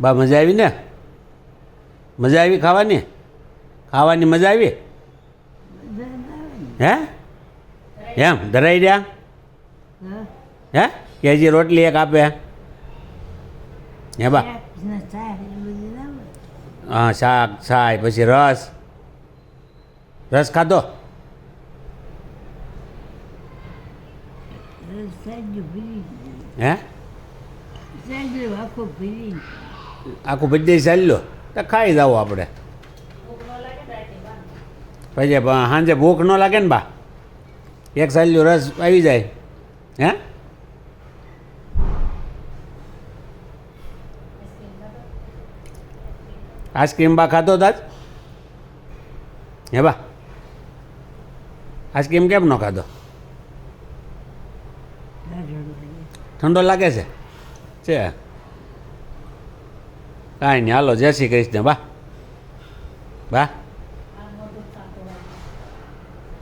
બા, મજા આવી ને? મજા આવી ખાવાની? ખાવાની મજા આવી? હે? એમ, ધરાઈ રહ્યા? હે? કેજી રોટલી એક આપે? હે બા? હા, શાક, છાય, પછી રસ. રસ ખાધો? હે? આખું બધી ચાલી લો તો ખાઈ જાઓ આપણે. પછી સાંજે ભૂખ ન લાગે ને બા. એક સાલ્યું રસ આવી જાય. હે? આઈસ્ક્રીમ બા ખાધો તાજ? હે બા? આઈસ્ક્રીમ કેમ ન ખાધો? ઠંડો લાગે છે? છે. કાંઈ નહીં. હાલો જય શ્રી કૃષ્ણ. બા. બા.